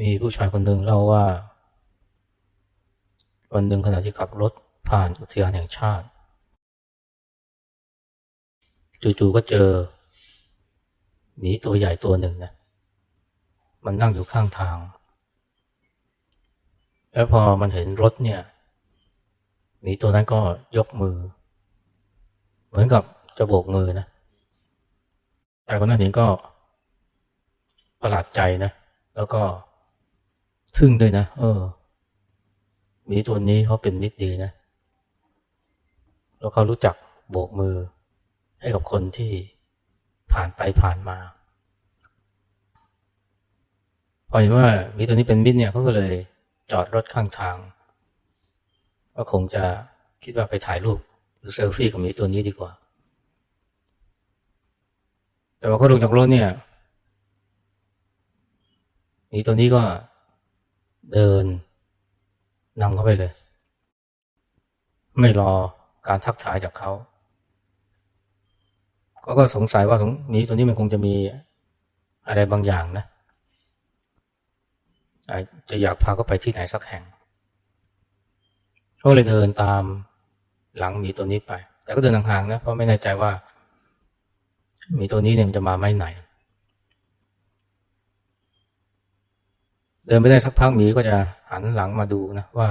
มีผู้ชายคนหนึ่งเล่าว่า วันหนึ่งขณะที่ขับรถผ่านอุทยานแห่งชาติ จู่ๆก็เจอหมีตัวใหญ่ตัวหนึ่งนะมันนั่งอยู่ข้างทาง แล้วพอมันเห็นรถเนี่ยหมีตัวนั้นก็ยกมือ เหมือนกับจะโบกมือนะชายคนนั้นเห็นก็ประหลาดใจนะ แล้วก็ ทึ่งด้วยนะ เออหมีตัวนี้เขาเป็นมิตรดีนะ แล้วเขารู้จักโบกมือ ให้กับคนที่ผ่านไปผ่านมาพอเห็นว่าหมีตัวนี้เป็นมิตรเนี่ยเขาก็เลยจอดรถข้างทาง ก็คงจะคิดว่าไปถ่ายรูปหรือเซลฟี่กับหมีตัวนี้ดีกว่า แต่ว่าเขาลงจากรถเนี่ยหมีตัวนี้ก็ เดินนำเข้าไปเลย ไม่รอการทักทายจากเขาเขาก็สงสัยว่าหมีตัวนี้มันคงจะมีอะไรบางอย่างนะจจะอยากพาเขาไปที่ไหนสักแห่งเขาเลยเดินตามหลังหมีตัวนี้ไป แต่ก็เดินห่างๆนะเพราะไม่แน่ใจว่าหมีตัวนี้เนี่ยมันจะมาไม่ไหน เดินไปได้สักพักหมีก็จะหันหลังมาดูนะว่า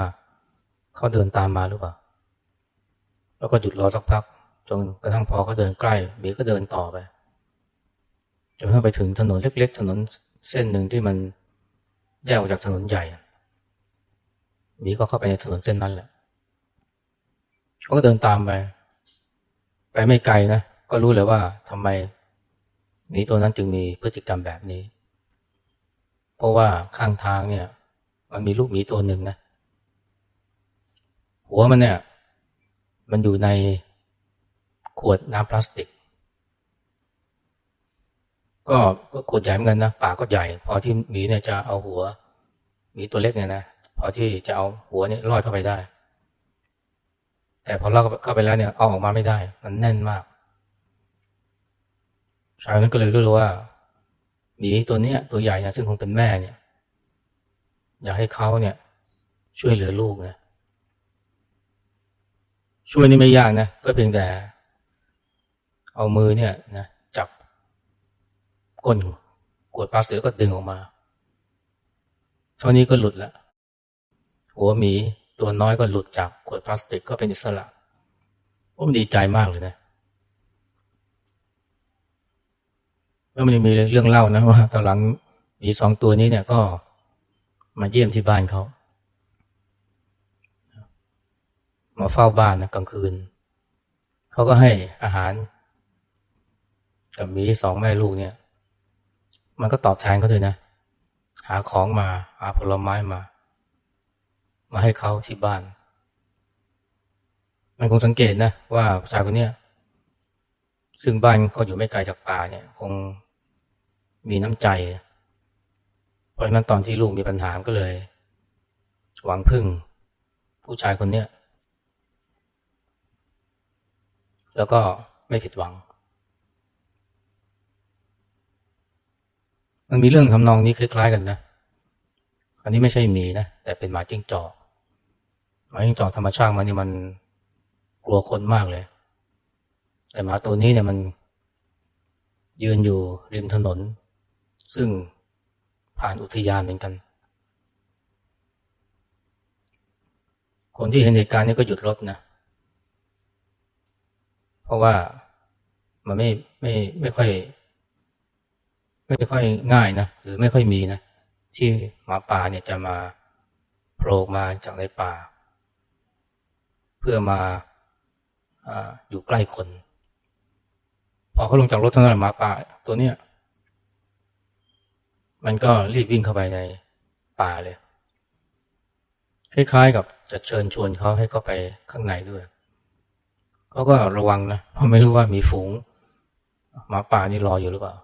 เขาเดินตามมาหรือเปล่า แล้วก็หยุดรอสักพัก จนกระทั่งพอเขาเดินใกล้หมีก็เดินต่อไปจนกระทั่งไปถึงถนนเล็ก ๆ ถนนเส้นหนึ่งที่มันแยกออกจากถนนใหญ่หมีก็เข้าไปในถนนเส้นนั้นแหละเขาก็เดินตามไป ไปไม่ไกลนะก็รู้เลยว่าทำไมหมีตัวนั้นจึงมีพฤติกรรมแบบนี้ ราะว่าข้างทางเนี่ย มันมีลูกหมีตัวหนึ่งนะ หัวมันเนี่ย มันอยู่ในขวดน้ำพลาสติก ก็ก็ขวดใหญ่เหมือนกันนะปากก็ใหญ่ พอที่หมีเนี่ยจะเอาหัวหมีตัวเล็กเนี่ยนะพอที่จะเอาหัวเนี่ยลอดเข้าไปได้ แต่พอลอดเข้าไปแล้วเนี่ยเอาออกมาไม่ได้ มันแน่นมากชายนั้นก็เลยรู้ว่า หมีตัวเนี้ยตัวใหญ่เนี่ยซึ่งคงเป็นแม่เนี่ย อยากให้เขาเนี่ย ช่วยเหลือลูกนะช่วยนี่ไม่ยากนะก็เพียงแต่ เอามือเนี่ยนะจับก้นขวดพลาสติกก็ดึงออกมา เท่านี้ก็หลุดละหัวหมีตัวน้อยก็หลุดจากขวดพลาสติกก็เป็นอิสระผมดีใจมากเลยนะ แล้วมันยังมีเรื่องเล่านะว่าตอนหลังมีสองตัวนี้เนี่ยก็มาเยี่ยมที่บ้านเขา มาเฝ้าบ้านนะกลางคืน เขาก็ให้อาหาร กับหมีสองแม่ลูกเนี่ย มันก็ตอบแทนเขาด้วยนะ หาของมา หาผลไม้มา มาให้เขาที่บ้าน มันคงสังเกตนะว่าชายคนเนี้ยซึ่งบ้านเขาอยู่ไม่ไกลจากป่าเนี่ย คง มีน้ำใจ เพราะฉะนั้นตอนที่ลูกมีปัญหาก็เลย หวังพึ่ง ผู้ชายคนเนี้ยแล้วก็ไม่ผิดหวัง มันมีเรื่องทำนองนี้คล้ายๆกันนะ อันนี้ไม่ใช่หมีนะ แต่เป็นหมาจิ้งจอก หมาจิ้งจอกธรรมชาติมันนี่มันกลัวคนมากเลย แต่หมาตัวนี้เนี่ยมันยืนอยู่ริมถนน ซึ่งผ่านอุทยานเหมือนกัน คนที่เห็นเหตุการณ์นี้ก็หยุดรถนะ เพราะว่ามันไม่ไม่ไม่ค่อย ไม่ค่อยง่ายนะหรือไม่ค่อยมีนะที่หมาป่าเนี่ยจะมาโผล่มาจากในป่า เพื่อมาออยู่ใกล้คน พอเขาลงจากรถเท่านั้นหมาป่าตัวเนี้ย มันก็รีบวิ่งเข้าไปในป่าเลย คล้ายๆกับจะเชิญชวนเขาให้เข้าไปข้างในด้วยเขาก็ระวังนะเพราะไม่รู้ว่ามีฝูงหมาป่านี่รออยู่หรือเปล่า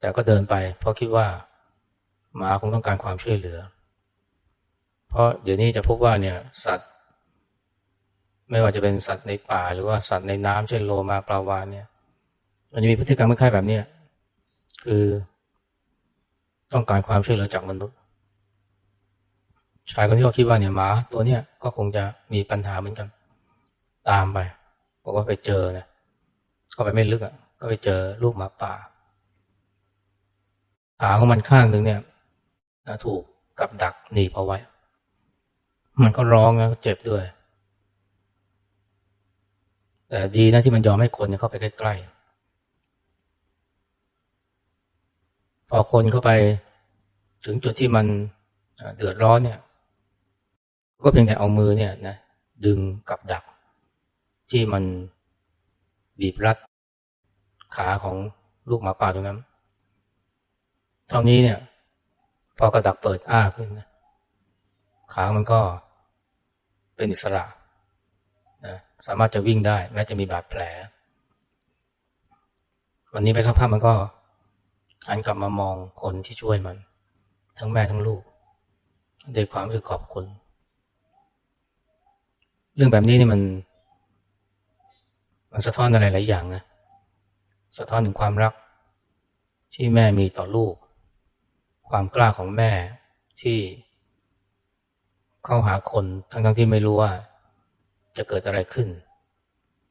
แต่ก็เดินไป เพราะคิดว่าหมาคงต้องการความช่วยเหลือ เพราะเดี๋ยวนี้จะพบว่าเนี่ยสัตว์ ไม่ว่าจะเป็นสัตว์ในป่า หรือว่าสัตว์ในน้ำเช่นโลมาปลาวานเนี่ยมันจะมีพฤติกรรมคล้ายๆแบบนี้ คือ ต้องการความช่วยเหลือจากมนุษย์ ชายคนที่เขาคิดว่าเนี่ยหมาตัวเนี้ยก็คงจะมีปัญหาเหมือนกัน ตามไปบอกว่าไปเจอนะก็ไปไม่ลึกอะ ก็ไปเจอลูกหมาป่าขาของมันข้างหนึ่งเนี่ยถูกกับดักหนีบเอาไว้ มันก็ร้องนะเจ็บด้วย แต่ดีนะที่มันยอมให้คนเข้าไปใกล้ๆ พอคนเข้าไปถึงจุดที่มันเดือดร้อนเนี่ย ก็เพียงแต่เอามือเนี่ยนะดึงกับดัก ที่มันบีบรัดขาของลูกหมาป่าตรงนั้นเท่านี้เนี่ย พอกระดักเปิดอ้าขึ้นนะขามันก็เป็นอิสระนะสามารถจะวิ่งได้แม้จะมีบาดแผล วันนี้ไปสักพักมันก็ หันกลับมามองคนที่ช่วยมัน ทั้งแม่ทั้งลูกด้วยความรู้สึกขอบคุณ เรื่องแบบนี้นี่มัน มันสะท้อนอะไรหลายอย่างนะสะท้อนถึงความรัก ที่แม่มีต่อลูก ความกล้าของแม่ที่เข้าหาคนทั้งทั้งที่ไม่รู้ว่า จะเกิดอะไรขึ้น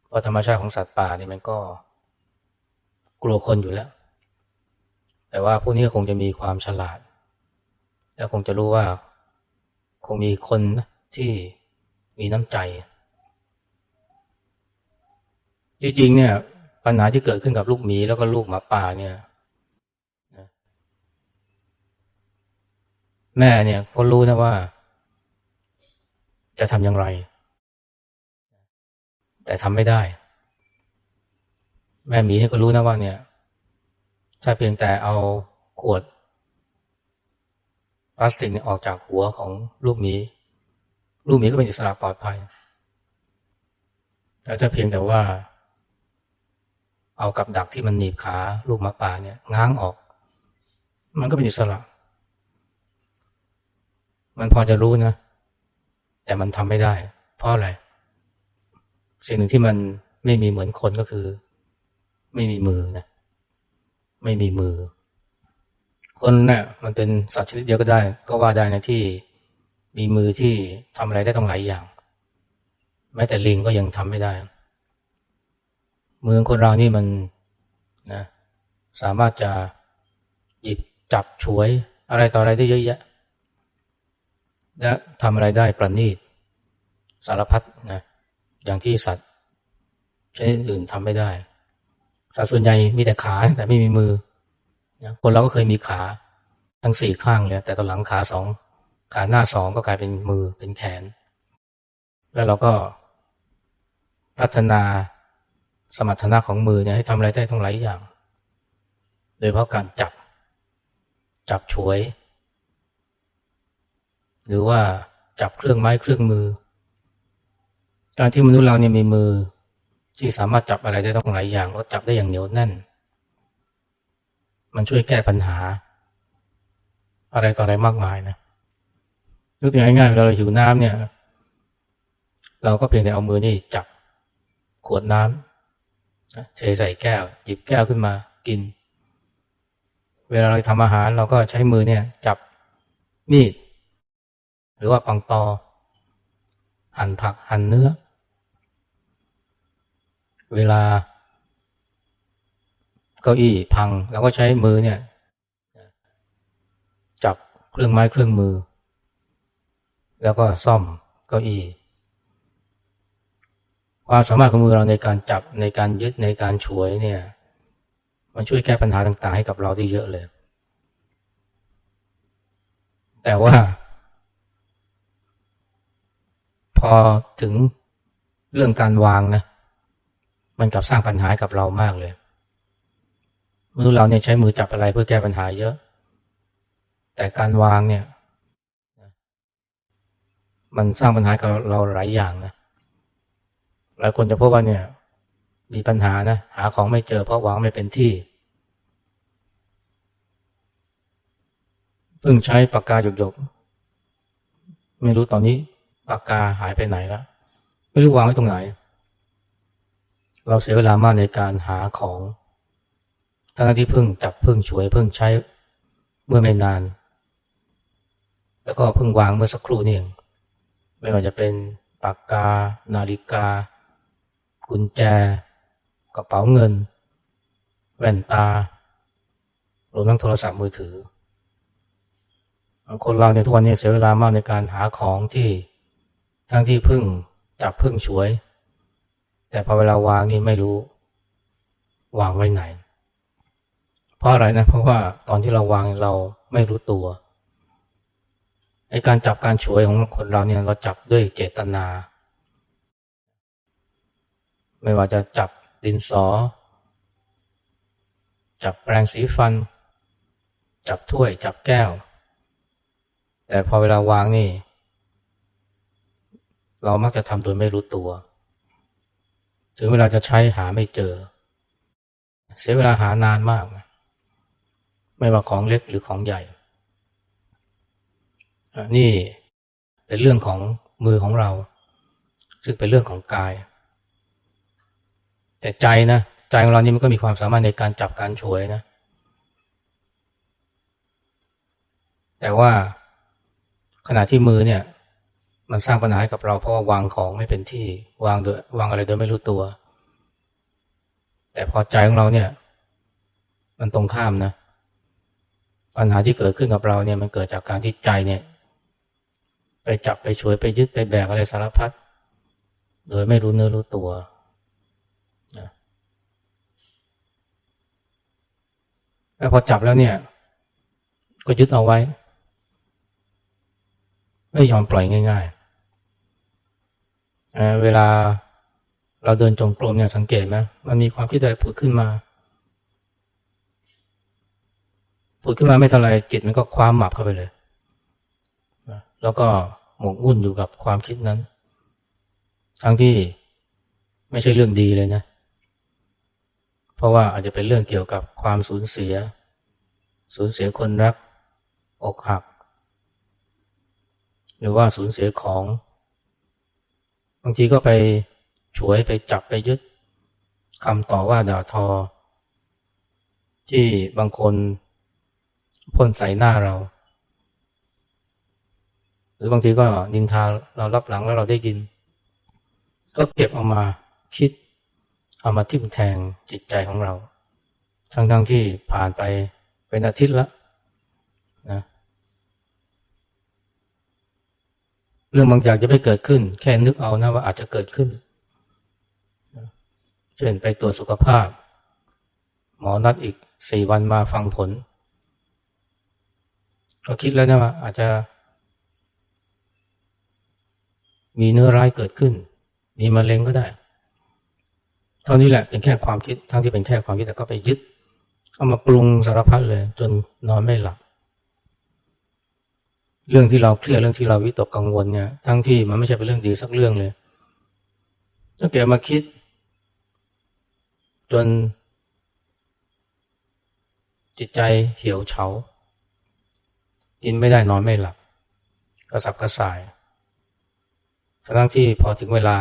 เพราะธรรมชาติของสัตว์ป่านี่มันก็กลัวคนอยู่แล้ว แต่ว่าพวกนี้คงจะมีความฉลาด แล้วคงจะรู้ว่า คงมีคนที่มีน้ำใจ จริงๆเนี่ย ปัญหาที่เกิดขึ้นกับลูกหมีแล้วก็ลูกหมาป่าเนี่ยแม่เนี่ยเขารู้นะว่า จะทำอย่างไร แต่ทำไม่ได้ แม่หมีเนี่ยก็รู้นะว่าเนี่ย ถ้าเพียงแต่เอาขวดพลาสติกออกจากหัวของลูกหมีลูกหมีก็เป็นอิสระปลอดภัย แต่ถ้าเพียงแต่ว่า เอากับดักที่มันหนีบขาลูกหมาป่าเนี่ยง้างออก มันก็เป็นอิสระ มันพอจะรู้นะ แต่มันทำไม่ได้ เพราะอะไร สิ่งหนึ่งที่มันไม่มีเหมือนคนก็คือ ไม่มีมือนะ ไม่มีมือ คนเนะ่ยมันเป็นสัตว์ชนิดเดียวก็ได้ ก็ว่าได้นะที่มีมือที่ทำอะไรได้ต้องหลายอย่าง แม้แต่ลิงก็ยังทำไม่ได้ มือคนเรานี่มันนะสามารถจะหยิบจับฉวย อะไรต่ออะไรได้เยอะแยะ และทำอะไรได้ประณีตสารพัดนะอย่างที่สัตว์ชนิดอื่นทำไม่ได้ สัตว์ส่วนใหญ่มีแต่ขาแต่ไม่มีมือนะคนเราก็เคยมีขาทั้งสี่ข้างเลยแต่ตอนหลังขาสองขาหน้าสองก็กลายเป็นมือเป็นแขน แล้วเราก็พัฒนาสมรรถนะของมือเนี่ยให้ทำอะไรได้ทั้งหลายอย่าง โดยเพราะการจับ จับฉวย หรือว่าจับเครื่องไม้เครื่องมือ การที่มนุษย์เราเนี่ยมีมือ ที่สามารถจับอะไรได้ต้องหลายอย่างแล้วจับได้อย่างเหนียวแน่น มันช่วยแก้ปัญหา อะไรต่ออะไรมากมายนะยกตัวอย่างง่ายๆเวลาเราหิวน้ำเนี่ย เราก็เพียงแต่เอามือนี่จับขวดน้ำเทใส่แก้วหยิบแก้วขึ้นมากิน เวลาเราทำอาหารเราก็ใช้มือเนี่ย จับมีด หรือว่าปังตอ หั่นผักหั่นเนื้อ เวลา เก้าอี้พังเราก็ใช้มือเนี่ยจับเครื่องไม้เครื่องมือ แล้วก็ซ่อมเก้าอี้ความสามารถของมือเราในการจับในการยึดในการฉวยเนี่ย มันช่วยแก้ปัญหาต่าง ๆ ให้กับเราได้เยอะเลย แต่ว่า พอถึงเรื่องการวางนะ มันกลับสร้างปัญหากับเรามากเลยมนุษย์เราเนี่ยใช้มือจับอะไรเพื่อแก้ปัญหาเยอะ แต่การวางเนี่ย มันสร้างปัญหากับเราหลายอย่างนะหลายคนจะพบว่าเนี่ย มีปัญหานะหาของไม่เจอเพราะวางไม่เป็นที่เพิ่งใช้ปากกาหยกๆไม่รู้ตอนนี้ปากกาหายไปไหนแล้วไม่รู้วางไว้ตรงไหน เราเสียเวลามากในการหาของทั้งที่เพิ่งจับเพิ่งช่วยเพิ่งใช้เมื่อไม่นาน แล้วก็เพิ่งวางเมื่อสักครู่นี่เองไม่ว่าจะเป็นปากกา นาฬิกา กุญแจ กระเป๋าเงิน แว่นตารวมทั้งโทรศัพท์มือถือ คนเราในทุกวันนี้เสียเวลามากในการหาของที่ทั้งที่พึ่งจับพึ่งช่วย แต่พอเวลาวางนี่ไม่รู้ วางไว้ไหน เพราะอะไรนะ เพราะว่าตอนที่เราวางเราไม่รู้ตัวไอการจับการช่วยของคนเราเนี่ยเราจับด้วยเจตนา ไม่ว่าจะจับดินสอ จับแปรงสีฟัน จับถ้วย จับแก้ว แต่พอเวลาวางนี่ เรามักจะทำโดยไม่รู้ตัว ถึงเวลาจะใช้หาไม่เจอ เสียเวลาหานานมาก ไม่ว่าของเล็กหรือของใหญ่ นี่เป็นเรื่องของมือของเรา ซึ่งเป็นเรื่องของกาย แต่ใจนะใจของเรานี่มันก็มีความสามารถในการจับการช่วยนะ แต่ว่าขณะที่มือเนี่ย มันสร้างปัญหาให้กับเราเพราะว่าวางของไม่เป็นที่วางโดยวางอะไรโดยไม่รู้ตัว แต่พอใจของเราเนี่ย มันตรงข้ามนะ ปัญหาที่เกิดขึ้นกับเราเนี่ยมันเกิดจากการที่ใจเนี่ย ไปจับไปช่วยไปยึดไปแบกอะไรสารพัดโดยไม่รู้เนื้อรู้ตัวนะแล้วพอจับแล้วเนี่ย ก็ยึดเอาไว้ ไม่ยอมปล่อยง่าย ๆ เวลาเราเดินจงกรมเนี่ยสังเกตไหมมันมีความคิดอะไรผุดขึ้นมาผุดขึ้นมาไม่เท่าไรจิตมันก็คว้าหมับเข้าไปเลย แล้วก็หมกมุ่นอยู่กับความคิดนั้น ทั้งที่ไม่ใช่เรื่องดีเลยนะ เพราะว่าอาจจะเป็นเรื่องเกี่ยวกับความสูญเสีย สูญเสียคนรัก อกหัก หรือว่าสูญเสียของางทีก็ไปฉวยไปจับไปยึดคำต่อว่าด่าทอ ที่บางคนพ่นใส่หน้าเรา หรือบางทีก็นินทาเรารับหลังแล้วเราได้ยิน ก็เก็บเอามาคิดเอามาทิ่มแทงจิตใจของเรา ทั้งทั้งที่ผ่านไปเป็นอาทิตย์แล้วนะ รื่องบางอย่างจะไม่เกิดขึ้น แค่นึกเอานะว่าอาจจะเกิดขึ้น เช่นไปตรวจสุขภาพ หมอนัดอีกสี่วันมาฟังผลก็คิดแล้วนะว่าอาจจะ มีเนื้อร้ายเกิดขึ้น มีมะเร็งก็ได้ เท่านี้แหละเป็นแค่ความคิด ทั้งที่เป็นแค่ความคิดแต่ก็ไปยึด เอามาปรุงสารพัดเลย จนนอนไม่หลับ เรื่องที่เราเครียดเรื่องที่เราวิตกกังวลเนี่ย ทั้งที่มันไม่ใช่เป็นเรื่องดีสักเรื่องเลยถ้าแกมาคิด จน จิตใจเหี่ยวเฉากินไม่ได้นอนไม่หลับ กระสับกระส่ายทั้งที่พอถึงเวลา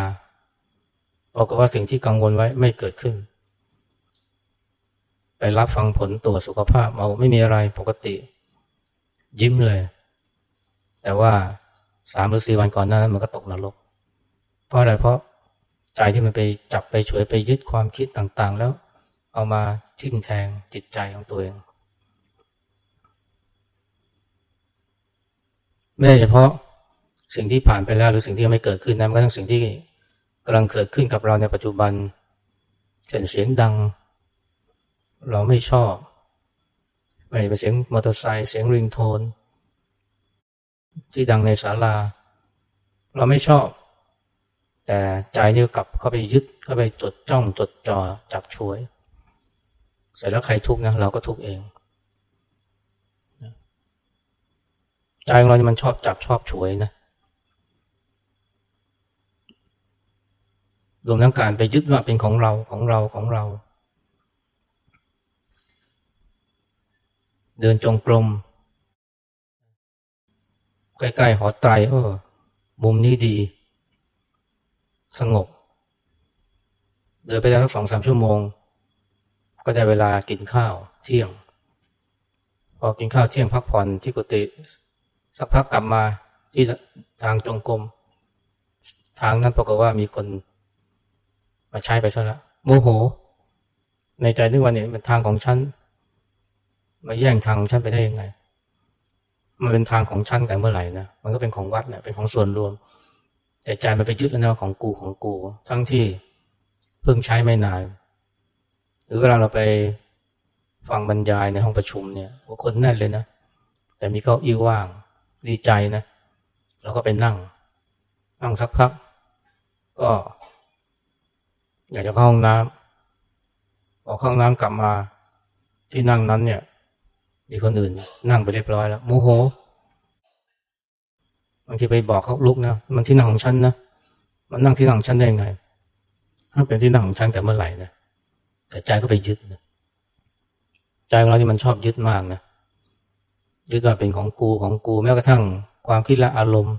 บอกว่าสิ่งที่กังวลไว้ไม่เกิดขึ้น ไปรับฟังผลตรวจสุขภาพเอาไม่มีอะไรปกติ ยิ้มเลย แต่ว่าสามหรือสี่วันก่อนหน้านั้นมันก็ตกนรก เพราะอะไรเพราะใจที่มันไปจับไปฉวยไปยึดความคิดต่างๆ แล้วเอามาทิ่มแทงจิตใจของตัวเองไม่เฉพาะสิ่งที่ผ่านไปแล้วหรือสิ่งที่ยังไม่เกิดขึ้นนะมันก็ทั้งสิ่งที่กำลังเกิดขึ้นกับเราในปัจจุบันเช่นเสียงดัง เราไม่ชอบไม่เป็นเสียงมอเตอร์ไซค์เสียงริงโทน ที่ดังในศาลา เราไม่ชอบ แต่ใจนี่กลับเข้าไปยึดเข้าไปจดจ้องจดจ่อจับช่วย เสร็จแล้วใครทุกข์นะเราก็ทุกข์เองใจของเรามันชอบจับชอบช่วยนะ รวมทั้งการไปยึดว่าเป็นของเราของเราของเรา เดินจงกรม ใกล้ๆหอไตรเออมุมนี้ดี สงบ เดินไปได้สักสองสามชั่วโมง ก็ได้เวลากินข้าวเที่ยง พอกินข้าวเที่ยงพักผ่อนที่กุฏิสักพักกลับมาที่ทางจงกรมทางนั้นปรากฏว่ามีคนมาใช้ไปซะแล้วโมโห ในใจนึกว่าเนี่ยเป็นทางของฉัน มาแย่งทางของฉันไปได้ยังไง มันเป็นทางของฉันแต่เมื่อไหร่นะมันก็เป็นของวัดเนี่ยเป็นของส่วนรวม แต่ใจมันไปยึดแล้วนะของกูของกู ทั้งที่เพิ่งใช้ไม่นานหรือเวลาเราไปฟังบรรยายในห้องประชุมเนี่ยว่าคนแน่นเลยนะ แต่มีเก้าอี้ว่างดีใจนะเราก็ไปนั่ง นั่งสักพัก ก็ อยากจะเข้าห้องน้ำพอเข้าห้องน้ำกลับมาที่นั่งนั้นเนี่ย มีคนอื่น นั่งไปเรียบร้อยแล้วโมโหบางทีไปบอกเขาลุกนะมันที่นั่งของฉันนะมันนั่งที่นั่งของฉันได้ยังไงถ้าเป็นที่นั่งของฉันแต่เมื่อไหร่นะแต่ใจก็ไปยึดนะใจของเรานี่มันชอบยึดมากนะยึดว่าเป็นของกูของกูแม้กระทั่งความคิดและอารมณ์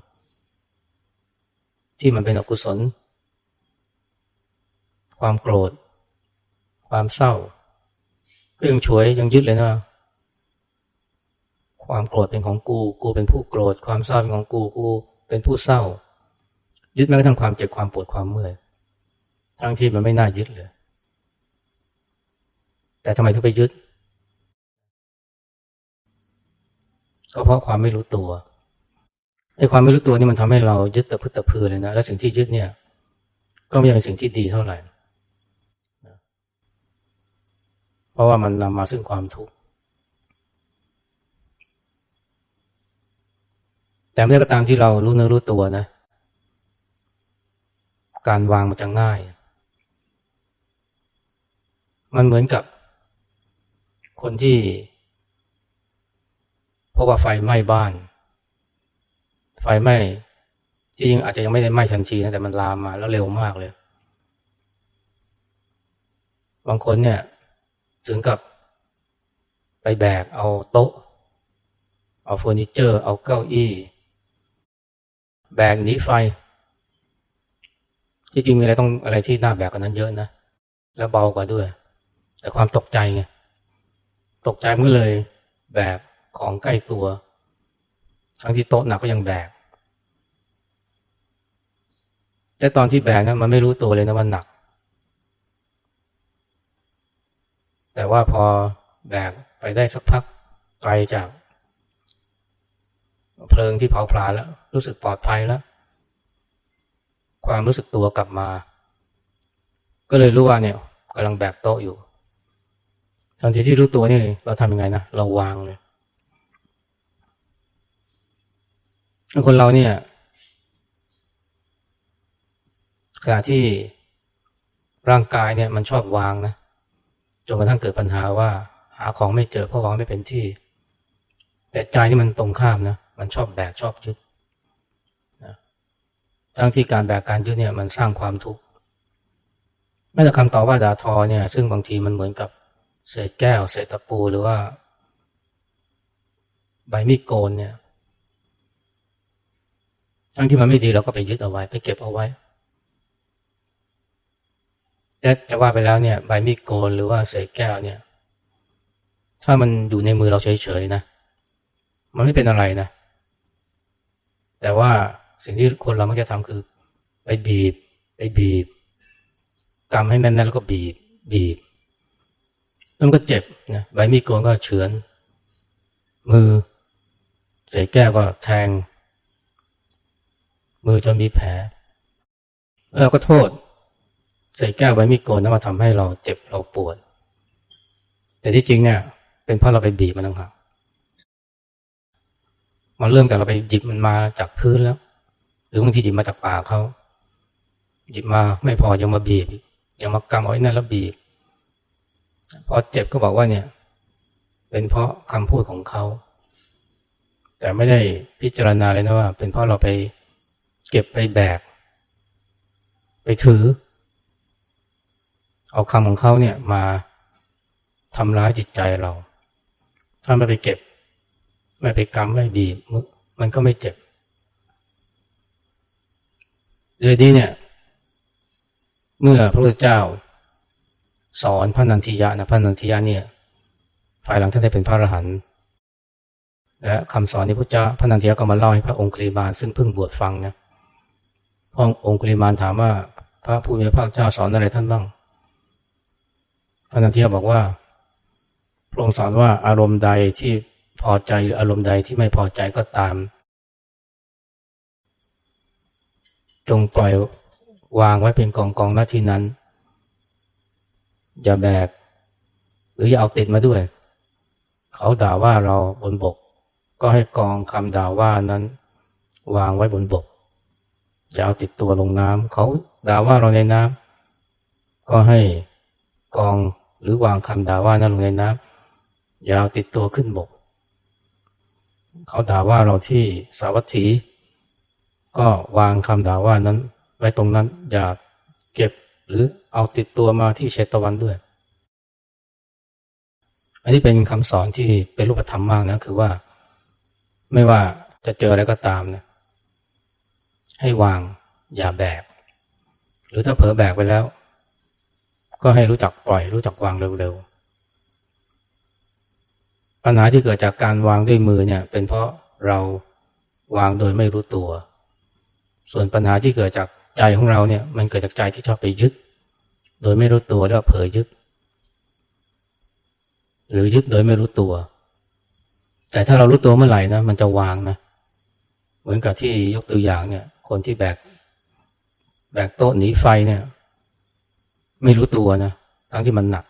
ที่มันเป็นอกุศล ความโกรธ ความเศร้า ก็ยังฉวยยังยึดเลยนะ ความโกรธเป็นของกู กูเป็นผู้โกรธ ความเศร้าเป็นของกู กูเป็นผู้เศร้า ยึดแม้กระทั่งความเจ็บความปวดความเมื่อย ทั้งที่มันไม่น่ายึดเลย แต่ทำไมถึงไปยึด ก็เพราะความไม่รู้ตัวไอ้ความไม่รู้ตัวนี่มันทำให้เรายึดตะพึดตะพือเลยนะ แล้วสิ่งที่ยึดเนี่ย ก็ไม่ใช่เป็นสิ่งที่ดีเท่าไหร่ เพราะว่ามันนำมาซึ่งความทุกข์ แต่เมื่อก็ตามที่เรารู้เนื้อรู้ตัวนะ การวางมันจะง่าย มันเหมือนกับ คนที่พบว่าไฟไหม้บ้าน ไฟไหม้จริงๆอาจจะยังไม่ได้ไหม้ทันทีนะแต่มันลามมาแล้วเร็วมากเลย บางคนเนี่ย ถึงกับไปแบกเอาโต๊ะ เอาเฟอร์นิเจอร์ เอาเก้าอี้ แบกหนีไฟ ที่จริงมีอะไรต้องอะไรที่น่าแบกกว่านั้นเยอะนะ แล้วเบากว่าด้วย แต่ความตกใจไง ตกใจมันก็เลยแบกของใกล้ตัว ทั้งที่โต๊ะหนักก็ยังแบก แต่ตอนที่แบกนะมันไม่รู้ตัวเลยนะว่าหนัก แต่ว่าพอแบกไปได้สักพักไกลจาก เพลิงที่เผาผลาญแล้ว รู้สึกปลอดภัยแล้ว ความรู้สึกตัวกลับมา ก็เลยรู้ว่าเนี่ยกำลังแบกโต๊ะอยู่ทันทีที่รู้ตัวนี่เราทำยังไงนะเราวางเลยคนเราเนี่ยขณะที่ร่างกายเนี่ยมันชอบวางนะจนกระทั่งเกิดปัญหาว่า หาของไม่เจอเพราะวางไม่เป็นที่ แต่ใจนี่มันตรงข้ามนะ มันชอบแบกชอบยึดนะทั้งที่การแบกการยึดเนี่ยมันสร้างความทุกข์แม้แต่คำต่อว่าด่าทอเนี่ย ซึ่งบางทีมันเหมือนกับเศษแก้ว เศษตะปูหรือว่า ใบมีดโกนเนี่ย ทั้งที่มันไม่ดีเราก็ไปยึดเอาไว้ ไปเก็บเอาไว้แต่จะว่าไปแล้วเนี่ยใบมีดโกนหรือว่าเศษแก้วเนี่ย ถ้ามันอยู่ในมือเราเฉยๆนะ มันไม่เป็นอะไรนะ แต่ว่าสิ่งที่คนเรามักจะทำคือ ไปบีบ ไปบีบกำให้แน่นๆแล้วก็บีบ บีบแล้วมันก็เจ็บนะใบมีดโกนก็เฉือน มือเศษแก้วก็แทง มือจนมีแผลเราก็โทษเศษแก้วใบมีดโกนนั้นมาทำให้เราเจ็บเราปวด แต่ที่จริงเนี่ย เป็นเพราะเราไปบีบมันต่างหาก มันเริ่มแต่เราไปหยิบมันมาจากพื้นแล้ว หรือบางทีหยิบมาจากปากเขาหยิบมาไม่พอยังมาบีบยังมากำเอาไว้นั่นแล้วบีบพอเจ็บก็บอกว่าเนี่ย เป็นเพราะคำพูดของเขา แต่ไม่ได้พิจารณาเลยนะว่า เป็นเพราะเราไปเก็บไปแบก ไปถือ เอาคำของเขาเนี่ยมาทำร้ายจิตใจเรา ถ้าไม่ไปเก็บ ไม่ไปกำไม่บีบมันก็ไม่เจ็บโดยดีเนี่ย เมื่อพระพุทธเจ้า สอนพระนันทิยะนะพระนันทิยะเนี่ย ภายหลังท่านได้เป็นพระอรหันต์และคำสอนที่พระเจ้าพระนันเสียก็มาเล่าให้พระองค์คลีมานซึ่งเพิ่งบวชฟังนะพระองค์คลีมานถามว่า พระผู้มีพระเจ้าสอนอะไรท่านบ้างพระนันทียบอกว่าพระองค์สอนว่าอารมณ์ใดที่ พอใจหรืออารมณ์ใดที่ไม่พอใจก็ตาม จงปล่อยวางไว้เป็นกองกองหน้าที่นั้น อย่าแบก หรืออย่าเอาติดมาด้วย เขาด่าว่าเราบนบก ก็ให้กองคำด่าว่านั้น วางไว้บนบก อย่าเอาติดตัวลงน้ำเขาด่าว่าเราในน้ำก็ให้กองหรือวางคำด่าว่านั้นลงในน้ำอย่าเอาติดตัวขึ้นบก เขาด่าว่าเราที่สาวัตถี ก็วางคำด่าว่านั้น ไว้ตรงนั้นอย่าเก็บหรือเอาติดตัวมาที่เชตวันด้วย อันนี้เป็นคำสอนที่เป็นรูปธรรมมากนะคือว่า ไม่ว่าจะเจออะไรก็ตามนะให้วางอย่าแบก หรือถ้าเผลอแบกไปแล้ว ก็ให้รู้จักปล่อยรู้จักวางเร็วๆ ปัญหาที่เกิดจากการวางด้วยมือเนี่ย เป็นเพราะเราวางโดยไม่รู้ตัว ส่วนปัญหาที่เกิดจากใจของเราเนี่ย มันเกิดจากใจที่ชอบไปยึด โดยไม่รู้ตัวแล้วเผลอยึด หรือยึดโดยไม่รู้ตัว แต่ถ้าเรารู้ตัวเมื่อไหร่นะมันจะวางนะ เหมือนกับที่ยกตัวอย่างเนี่ย คนที่แบกแบกโต๊ะหนีไฟเนี่ย ไม่รู้ตัวนะทั้งที่มันหนัก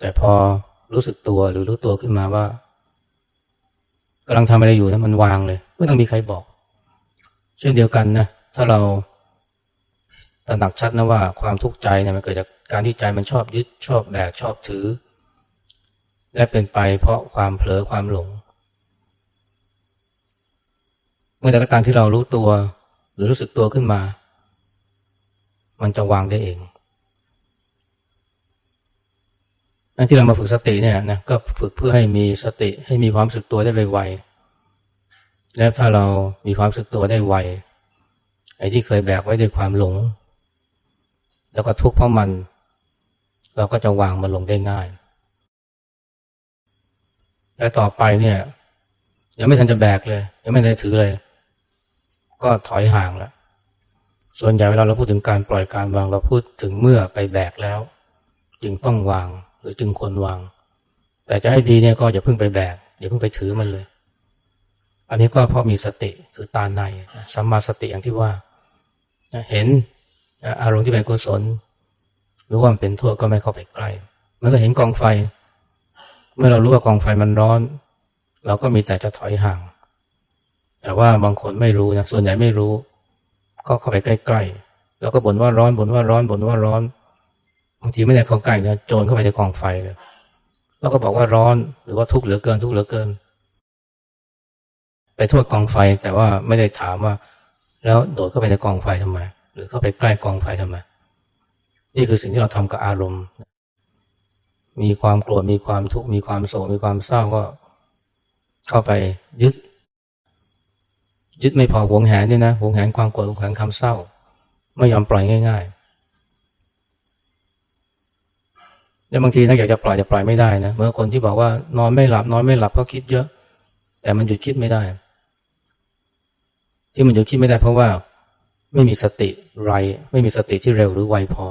แต่พอ รู้สึกตัวหรือรู้ตัวขึ้นมาว่ากำลังทำอะไรอยู่นะมันวางเลย ไม่ต้องมีใครบอก เช่นเดียวกันนะถ้าเราตระหนักชัดนะว่าความทุกข์ใจเนี่ยมันเกิดจากการที่ใจมันชอบยึดชอบแบกชอบถือ และเป็นไปเพราะความเผลอความหลง เมื่อแต่ละการที่เรารู้ตัว หรือรู้สึกตัวขึ้นมา มันจะวางได้เอง นั่นที่เรามาฝึกสติเนี่ยนะก็ฝึกเพื่อให้มีสติให้มีความสึกตัวได้ไวๆแล้วถ้าเรามีความสึกตัวได้ไวไอ้ที่เคยแบกไว้ด้วยความหลง แล้วก็ทุกข์เพราะมัน เราก็จะวางมันลงได้ง่าย และต่อไปเนี่ยยังไม่ทันจะแบกเลย ยังไม่ได้ถือเลย ก็ถอยห่างแล้วส่วนใหญ่เวลาเราพูดถึงการปล่อยการวางเราพูดถึงเมื่อไปแบกแล้ว จึงต้องวาง รือจึงควรวาง แต่จะให้ดีเนี่ยก็อย่าเพิ่งไปแบกอย่าเพิ่งไปถือมันเลย อันนี้ก็เพราะมีสติคือตาในสัมมาสติอย่างที่ว่า เห็นอารมณ์ที่เป็นกุศลรู้ว่ามันเป็นโทษก็ไม่เข้าไปใกล้มันก็เห็นกองไฟ เมื่อเรารู้ว่ากองไฟมันร้อน เราก็มีแต่จะถอยห่าง แต่ว่าบางคนไม่รู้นะส่วนใหญ่ไม่รู้ ก็เข้าไปใกล้ๆแล้วก็บ่นว่าร้อนบ่นว่าร้อนบ่นว่าร้อน บางทีไม่ได้ข้าใกล้นะโจรเข้าไปในกองไฟเลยแล้วก็บอกว่าร้อนหรือว่าทุกข์เหลือเกินทุกข์เหลือเกิน ไปโทษกองไฟแต่ว่าไม่ได้ถามว่า แล้วโดดเข้าไปในกองไฟทำไม หรือเข้าไปใกล้กองไฟทำไม นี่คือสิ่งที่เราทำกับอารมณ์ มีความโกรธมีความทุกข์มีความโศกมีความเศร้าก็ เข้าไปยึด ยึดไม่พอหวงแหนด้วยนะหวงแหนความโกรธหวงแหนความเศร้า ไม่ยอมปล่อยง่าย ๆ แล้วบางทีถ้าอยากจะปล่อยจะปล่อยไม่ได้นะเมื่อคนที่บอกว่านอนไม่หลับนอนไม่หลับเพราะคิดเยอะ แต่มันหยุดคิดไม่ได้ ที่มันหยุดคิดไม่ได้เพราะว่าไม่มีสติไร ไม่มีสติที่เร็วหรือไวพอ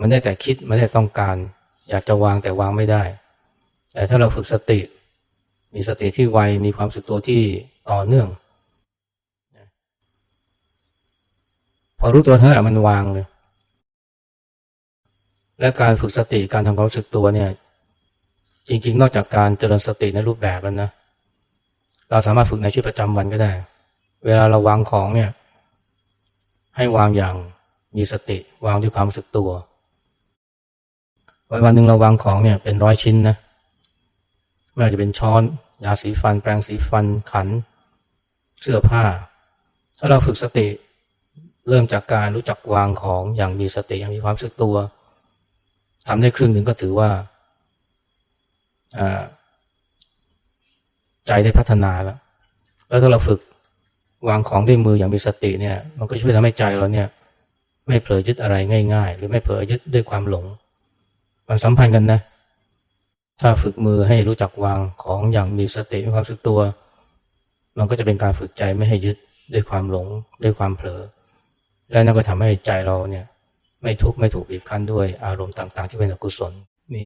มันได้แต่คิดมันได้ต้องการ อยากจะวางแต่วางไม่ได้ แต่ถ้าเราฝึกสติ มีสติที่ไวมีความสึกตัวที่ต่อเนื่อง พอรู้ตัวเท่าไหร่มันวางเลย และการฝึกสติการทำความรู้สึกตัวเนี่ย จริง ๆ นอกจากการเจริญสติในรูปแบบแล้วนะ เราสามารถฝึกในชีวิตประจำวันก็ได้ เวลาเราวางของเนี่ย ให้วางอย่างมีสติ วางด้วยความรู้สึกตัว วันวันหนึ่งเราวางของเนี่ยเป็นร้อยชิ้นนะไม่ว่าจะเป็นช้อน ยาสีฟัน แปรงสีฟันขัน เสื้อผ้า ถ้าเราฝึกสติ เริ่มจากการรู้จักวางของอย่างมีสติอย่างมีความรู้สึกตัว ทำได้ครึ่งหนึ่งก็ถือว่าใจได้พัฒนาแล้ว แล้วถ้าเราฝึกวางของด้วยมืออย่างมีสติเนี่ย มันก็ช่วยทำให้ใจเราเนี่ย ไม่เผลอยึดอะไรง่าย ๆ หรือไม่เผลอยึดด้วยความหลง มันสัมพันธ์กันนะ ถ้าฝึกมือให้รู้จักวางของอย่างมีสติมีความสึกตัว มันก็จะเป็นการฝึกใจไม่ให้ยึดด้วยความหลง ด้วยความเผลอ และนั่นก็ทำให้ใจเราเนี่ย ไม่ทุกข์ไม่ถูกบีบคั้นด้วยอารมณ์ต่าง ๆ ที่เป็นอกุศล